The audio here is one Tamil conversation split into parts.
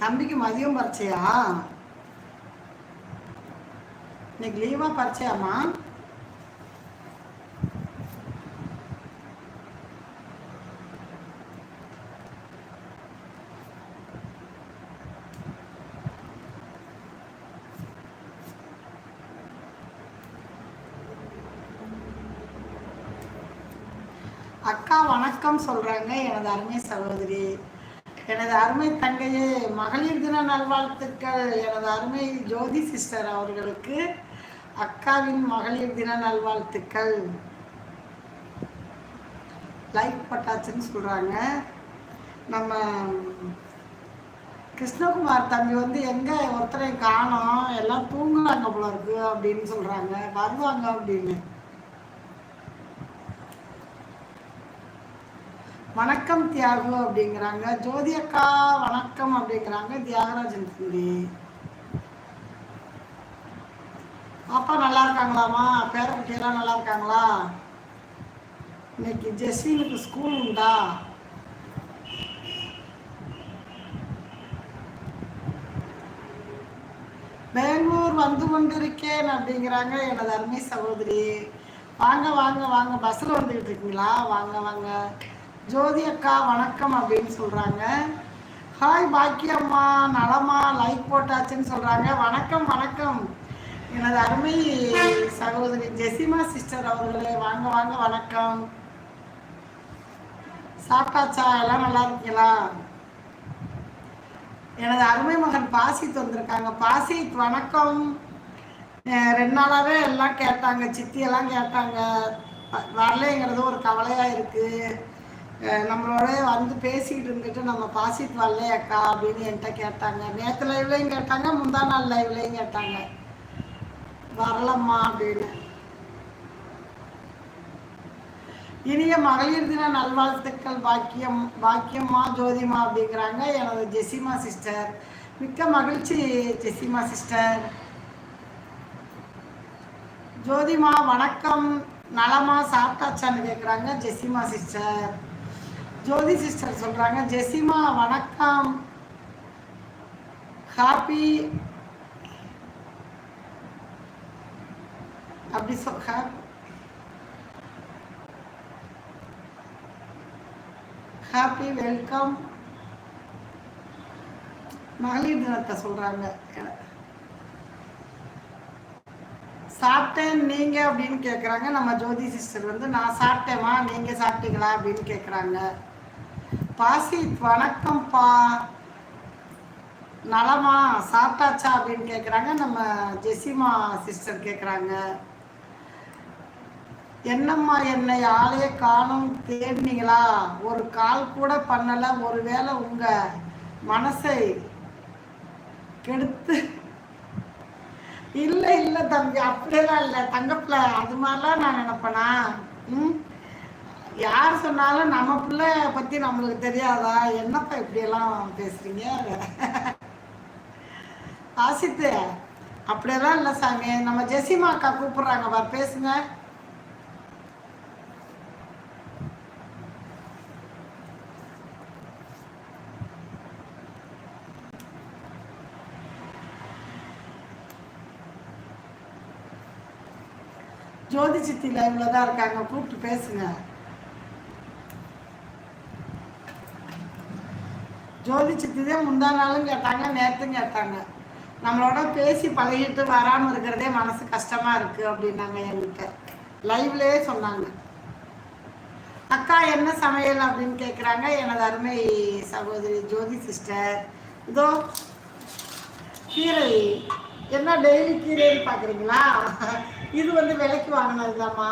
தம்பிக்கு மதியம் பரிச்சையா இன்னைக்கு லீவா பரிச்சையாமா அக்கா வணக்கம் சொல்றாங்க எனது அருமை சகோதரி. எனது அருமை தங்கையே மகளிர் தின நல்வாழ்த்துக்கள். எனது அருமை ஜோதி சிஸ்டர் அவர்களுக்கு அக்காவின் மகளிர் தின நல்வாழ்த்துக்கள். லைக் பட்டாச்சுன்னு சொல்கிறாங்க நம்ம கிருஷ்ணகுமார் தம்பி வந்து எங்கே ஒருத்தரை காணோம் எல்லாம் தூங்குறாங்க போல இருக்கு அப்படின்னு சொல்கிறாங்க வருவாங்க அப்படின்னு. வணக்கம் தியாகு அப்படிங்கிறாங்க. ஜோதி அக்கா வணக்கம் அப்படிங்கிறாங்க தியாகராஜன் தம்பி அப்பா நல்லா இருக்காங்களாமா பேரக்குட்டியெல்லாம் நல்லா இருக்காங்களா? இன்னைக்கு ஜெஸ்வினுக்கு ஸ்கூல் உண்டா? பெங்களூர் வந்து கொண்டிருக்கேன் அப்படிங்கிறாங்க எனது அருமை சகோதரி. வாங்க வாங்க வாங்க. பஸ்ஸில் வந்துக்கிட்டு இருக்கீங்களா? வாங்க வாங்க. ஜோதி அக்கா வணக்கம் அப்படின்னு சொல்கிறாங்க ஹாய் பாக்கியம்மா நலமா லைக் போட்டாச்சுன்னு சொல்கிறாங்க வணக்கம் வணக்கம். எனது அருமை சகோதரி ஜெசிமா சிஸ்டர் அவர்களே வாங்க வாங்க வணக்கம். சாப்பிட்டாச்சா? எல்லாம் நல்லா இருக்கீங்களா? எனது அருமை மகன் பாசித் வந்திருக்காங்க. பாசித் வணக்கம். ரெண்டு நாளாவே எல்லாம் கேட்டாங்க சித்தி எல்லாம் கேட்டாங்க. வ- வரலைங்கிறது ஒரு கவலையா இருக்கு. நம்மளோட வந்து பேசிக்கிட்டு இருந்துட்டு நம்ம பாசிட் வரலையே அக்கா அப்படின்னு என்கிட்ட கேட்டாங்க. நேற்று லைவ்லையும் கேட்டாங்க முந்தா நாள் லைவ்லையும் கேட்டாங்க. வரலம்மா அப்படின்னு. இனிய மகளிர் தின நல்வாழ்த்துக்கள் பாக்கியம் பாக்கியம்மா ஜோதிமா அப்படிங்கிறாங்க. எனது ஜெசிமா சிஸ்டர். மிக்க மகிழ்ச்சி ஜெசிமா சிஸ்டர். ஜோதிமா வணக்கம். நலமா சாப்பிட்டாச்சான்னு கேட்குறாங்க ஜெசிமா சிஸ்டர். ஜோதி சிஸ்டர் சொல்றாங்க ஜெசிமா வணக்கம். ஹாப்பி. அப்படி சொல் ஹாப்பி வெல்கம். மகளிர் தினத்தை சொல்றாங்க. சாப்பிட்டேன் நீங்க? அப்படின்னு கேக்குறாங்க. நம்ம ஜோதி சிஸ்டர் வந்து நான் சாப்பிட்டேமா நீங்க சாப்பிட்டீங்களா? அப்படின்னு கேக்குறாங்க. பாசி வணக்கம்ப்பா. நலமா சாப்பிட்டாச்சா அப்படின்னு கேட்குறாங்க நம்ம ஜெசிமா சிஸ்டர் கேட்குறாங்க என்னம்மா என்னை ஆளையே காணும் தேடினீங்களா? ஒரு கால் கூட பண்ணலை. ஒருவேளை உங்கள் மனசை கெடுத்து இல்லை இல்லை தம்பி அப்படியெல்லாம் இல்லை. தங்கப்பில் அது மாதிரிலாம் நான் நினப்பேனா? ம்? யார் சொன்னாலும் நம்ம பிள்ளை பத்தி நம்மளுக்கு தெரியாதா? என்னப்பா இப்படியெல்லாம் பேசுறீங்க? ஆசித்து அப்படியெல்லாம் இல்லை சாமி. நம்ம ஜெசிமா அக்கா கூப்பிடுறாங்க பார் பேசுங்க. ஜோதி சித்தி லைவ்ல தான் இருக்காங்க கூப்பிட்டு பேசுங்க. ஜோதி சித்திதே முந்தா நாளும் கேட்டாங்க நேத்தும் கேட்டாங்க. நம்மளோட பேசி பழகிட்டு வராமல் இருக்கிறதே மனசு கஷ்டமா இருக்கு அப்படின்னாங்க என்கிட்ட. லைவ்லேயே சொன்னாங்க. அக்கா என்ன சமையல் அப்படின்னு கேட்குறாங்க எனது அருமை சகோதரி ஜோதி சிஸ்டர். இதோ கீரை. என்ன டெய்லி கீரைன்னு பார்க்குறீங்களா இது வந்து விலைக்கு வாங்கினதுதாம்மா.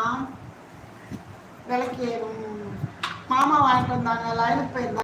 விலைக்கு மாமா வாங்கிட்டு வந்தாங்க லைனுக்கு போயிருந்தாங்க